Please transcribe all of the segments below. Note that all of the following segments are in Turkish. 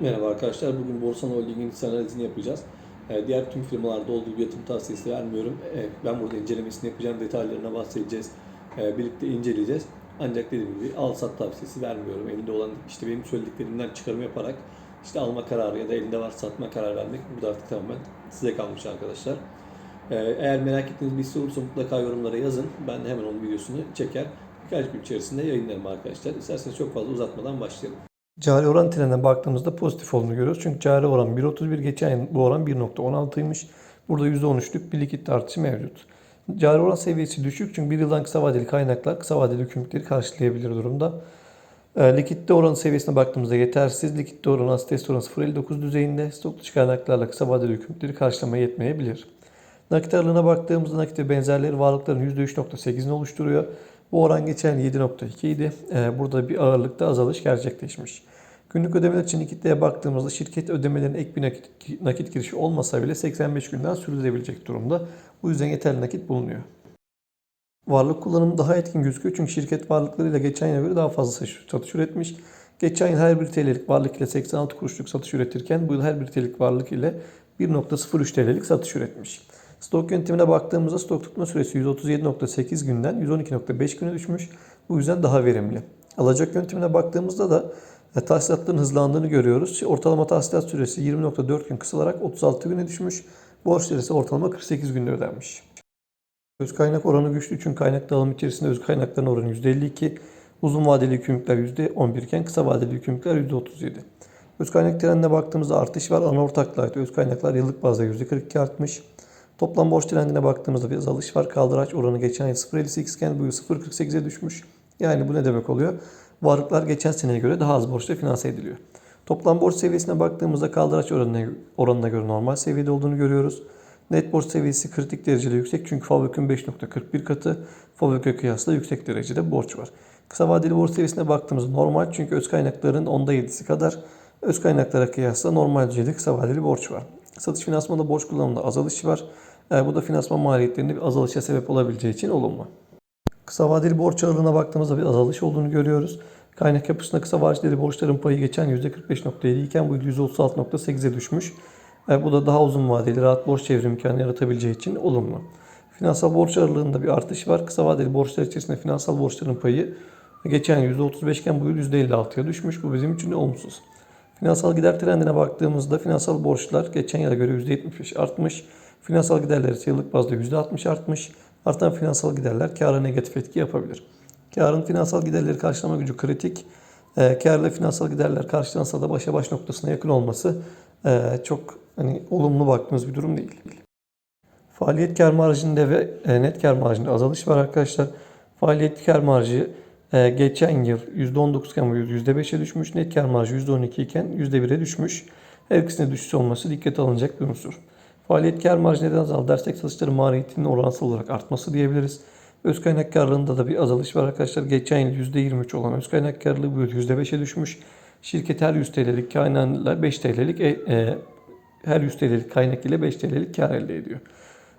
Merhaba arkadaşlar. Bugün Borsan Holding'in hisse analizini yapacağız. Ee, Diğer tüm firmalarda olduğu bir yatırım tavsiyesi vermiyorum. Ee, Ben burada incelemesini yapacağım. Detaylarına bahsedeceğiz. Ee, Birlikte inceleyeceğiz. Ancak dediğim gibi al sat tavsiyesi vermiyorum. Elinde olan işte benim söylediklerimden çıkarım yaparak işte alma kararı ya da elinde var satma karar vermek bu da artık tamamen size kalmış arkadaşlar. Eğer merak ettiğiniz bir hisse olursa mutlaka yorumlara yazın. Ben hemen onun videosunu çeker. Birkaç gün içerisinde yayınlarım arkadaşlar. İsterseniz çok fazla uzatmadan başlayalım. Cari oran trendine baktığımızda pozitif olduğunu görüyoruz. Çünkü cari oran 1.31 geçen yıl bu oran 1.16'ymış. Burada %13'lük bir likit artışı mevcut. Cari oran seviyesi düşük çünkü bir yıldan kısa vadeli kaynaklar kısa vadeli yükümlülükleri karşılayabilir durumda. E, likitte oran seviyesine baktığımızda yetersiz. Likitte oran asitesi oranı 0.59 düzeyinde. Stok dışı kaynaklarla kısa vadeli yükümlülükleri karşılamaya yetmeyebilir. Nakit ağırlığına baktığımızda nakit ve benzerleri varlıkların %3.8'ini oluşturuyor. Bu oran geçen yıl 7.2 idi. Ee, Burada bir ağırlıkta azalış gerçekleşmiş. Günlük ödemeler için likitlere baktığımızda şirket ödemelerinin ek bir nakit, nakit girişi olmasa bile 85 günden sürdürebilecek durumda. Bu yüzden yeterli nakit bulunuyor. Varlık kullanımı daha etkin gözüküyor çünkü şirket varlıklarıyla geçen yıla göre daha fazla satış- üretmiş. Geçen yıl her bir TL'lik varlık ile 86 kuruşluk satış üretirken bu yıl her bir TL'lik varlık ile 1.03 TL'lik satış üretmiş. Stok yönetimine baktığımızda stok tutma süresi 137.8 günden 112.5 güne düşmüş. Bu yüzden daha verimli. Alacak yönetimine baktığımızda da e, tahsilatların hızlandığını görüyoruz. Ortalama tahsilat süresi 20.4 gün kısalarak 36 güne düşmüş. Borçlar ise ortalama 48 günde ödenmiş. Öz kaynak oranı güçlü çünkü kaynak dağılımı içerisinde öz kaynakların oranı %52, uzun vadeli yükümlülükler %11 iken kısa vadeli yükümlülükler %37. Öz kaynak trendine baktığımızda artış var. Ana ortaklığa öz kaynaklar yıllık bazda %42 artmış. Toplam borç trendine baktığımızda bir azalış var. Kaldıraç oranı geçen yıl 0.58 iken bu yıl 0.48'e düşmüş. Yani bu ne demek oluyor? Varlıklar geçen seneye göre daha az borçla finanse ediliyor. Toplam borç seviyesine baktığımızda kaldıraç oranına, oranına göre normal seviyede olduğunu görüyoruz. Net borç seviyesi kritik derecede yüksek çünkü Fabrik'in 5.41 katı, Fabrik'e kıyasla yüksek derecede borç var. Kısa vadeli borç seviyesine baktığımızda normal çünkü öz kaynakların onda 7'si kadar öz kaynaklara kıyasla normal düzeyde kısa vadeli borç var. Satış finansmanında borç kullanımında azalış var. E, bu da finansman maliyetlerinde bir azalışa sebep olabileceği için olumlu. Kısa vadeli borç ağırlığına baktığımızda bir azalış olduğunu görüyoruz. Kaynak yapısında kısa vadeli borçların payı geçen %45.7 iken bu yıl %36.8'e düşmüş. E, bu da daha uzun vadeli rahat borç çevrim imkanı yaratabileceği için olumlu. Finansal borç ağırlığında bir artış var. Kısa vadeli borçlar içerisinde finansal borçların payı geçen yıl %35 iken bu yıl %56'ya düşmüş. Bu bizim için olumsuz. Finansal gider trendine baktığımızda finansal borçlar geçen yıla göre %75 artmış. Finansal giderler ise yıllık bazda %60 artmış. Artan finansal giderler kâra negatif etki yapabilir. Karın finansal giderleri karşılama gücü kritik. E, karla finansal giderler karşılansa da başa baş noktasına yakın olması e, çok hani olumlu baktığımız bir durum değil. Faaliyet kar marjında ve e, net kar marjında azalış var arkadaşlar. Faaliyet kar marjı e, geçen yıl %19 iken bu yıl %5'e düşmüş. Net kar marjı %12 iken %1'e düşmüş. Her ikisinde düşüş olması dikkate alınacak bir unsur. Faaliyet kar marjı neden azaldı dersek satışların maliyetinin oransal olarak artması diyebiliriz. Öz kaynak karlılığında da bir azalış var arkadaşlar. Geçen yıl %23 olan öz kaynak karlılığı bu yıl %5'e düşmüş. Şirket her 100 TL'lik kaynağıyla 5 TL'lik e, e, her 100 TL'lik kaynak ile 5 TL'lik kar elde ediyor.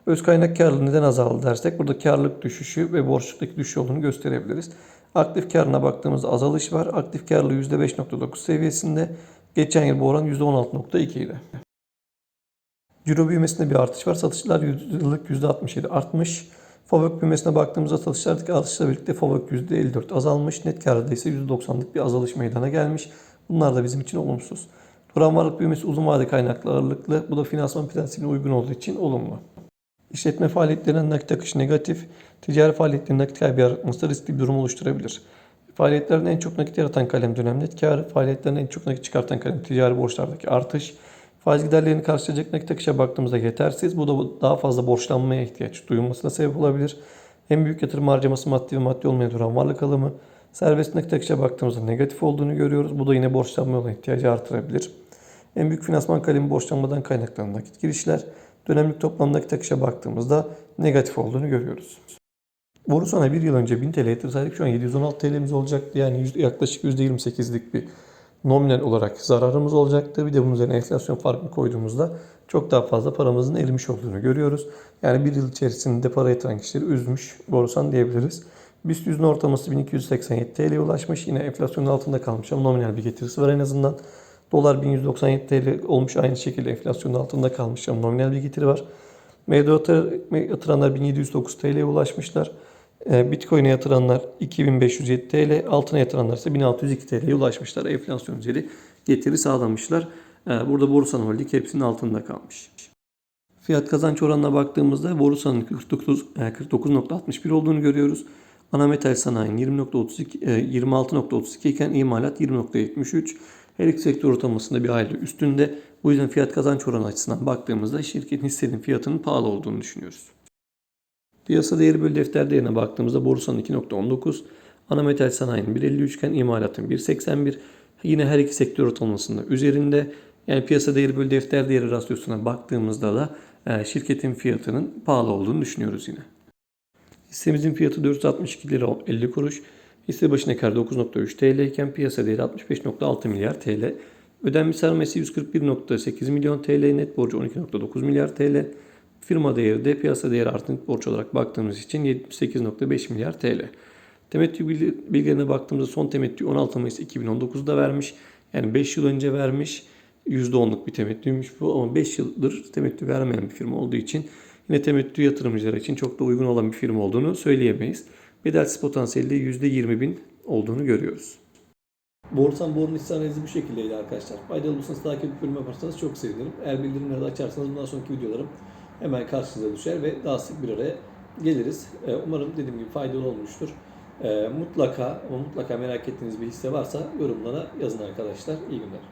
Öz kaynak karlılığı neden azaldı dersek burada karlılık düşüşü ve borçluluktaki düşüş olduğunu gösterebiliriz. Aktif karına baktığımızda azalış var. Aktif karlılığı %5.9 seviyesinde. Geçen yıl bu oran %16.2 idi. Ciro büyümesinde bir artış var. Satışlar yıllık %67 artmış. Favök büyümesine baktığımızda satışlardaki artışla birlikte Favök %54 azalmış. Net karda ise %90'lık bir azalış meydana gelmiş. Bunlar da bizim için olumsuz. Duran varlık büyümesi uzun vade kaynaklı ağırlıklı. Bu da finansman prensibine uygun olduğu için olumlu. İşletme faaliyetlerinin nakit akışı negatif. Ticari faaliyetlerin nakit kaybı yaratması riskli bir durum oluşturabilir. Faaliyetlerin en çok nakit yaratan kalem dönem net karı, faaliyetlerin en çok nakit çıkartan kalem ticari borçlardaki artış. Faiz giderlerini karşılayacak nakit akışa baktığımızda yetersiz. Bu da daha fazla borçlanmaya ihtiyaç duyulmasına sebep olabilir. En büyük yatırım harcaması maddi ve maddi olmayan duran varlık alımı. Serbest nakit akışa baktığımızda negatif olduğunu görüyoruz. Bu da yine borçlanmaya olan ihtiyacı artırabilir. En büyük finansman kalemi borçlanmadan kaynaklanan nakit girişler. Dönemlik toplam nakit akışa baktığımızda negatif olduğunu görüyoruz. Borusan'a bir yıl önce 1000 TL yatırsaydık şu an 716 TL'miz olacaktı. Yani yaklaşık %28'lik bir nominal olarak zararımız olacaktı. Bir de bunun üzerine enflasyon farkını koyduğumuzda çok daha fazla paramızın erimiş olduğunu görüyoruz. Yani bir yıl içerisinde para yatıran kişileri üzmüş Borusan diyebiliriz. BIST yüzün ortalaması 1287 TL'ye ulaşmış. Yine enflasyonun altında kalmış ama nominal bir getirisi var en azından. Dolar 1197 TL olmuş aynı şekilde enflasyonun altında kalmış ama nominal bir getiri var. MDO'ya yatıranlar 1709 TL'ye ulaşmışlar. Ee, Bitcoin'e yatıranlar 2507 TL, altına yatıranlar ise 1602 TL'ye ulaşmışlar. Enflasyon üzeri getiri sağlamışlar. Ee, Burada Borusan Holding hepsinin altında kalmış. Fiyat kazanç oranına baktığımızda Borusan'ın 49 e, 49.61 olduğunu görüyoruz. Ana metal sanayinin 20.32 e, 26.32 iken imalat 20.73. Her iki sektör ortalamasında bir hayli üstünde. Bu yüzden fiyat kazanç oranı açısından baktığımızda şirketin hissenin fiyatının pahalı olduğunu düşünüyoruz. Piyasa değeri bölü defter değerine baktığımızda borsanın 2.19, ana metal sanayinin 1.53 iken imalatın 1.81. Yine her iki sektör ortalamasında üzerinde. Yani piyasa değeri bölü defter değeri rasyosuna baktığımızda da e, şirketin fiyatının pahalı olduğunu düşünüyoruz yine. Hissemizin fiyatı 462 lira 50 kuruş. Hisse başına kar 9.3 TL iken piyasa değeri 65.6 milyar TL. Ödenmiş sermayesi 141.8 milyon TL, net borcu 12.9 milyar TL. Firma değeri de piyasa değeri artı net borç olarak baktığımız için 78.5 milyar TL. Temettü bilgi- bilgilerine baktığımızda son temettü 16 Mayıs 2019'da vermiş. Yani 5 yıl önce vermiş. %10'luk bir temettüymüş bu ama 5 yıldır temettü vermeyen bir firma olduğu için yine temettü yatırımcıları için çok da uygun olan bir firma olduğunu söyleyemeyiz. Bedelsiz potansiyelde %20 bin olduğunu görüyoruz. Borsan Bor'un hisse bu şekildeydi arkadaşlar. Faydalı olursanız takip edip yorum yaparsanız çok sevinirim. Eğer bildirimleri de açarsanız bundan sonraki videolarım hemen karşınıza düşer ve daha sık bir araya geliriz. Ee, Umarım dediğim gibi faydalı olmuştur. Ee, Mutlaka mutlaka merak ettiğiniz bir hisse varsa yorumlara yazın arkadaşlar. İyi günler.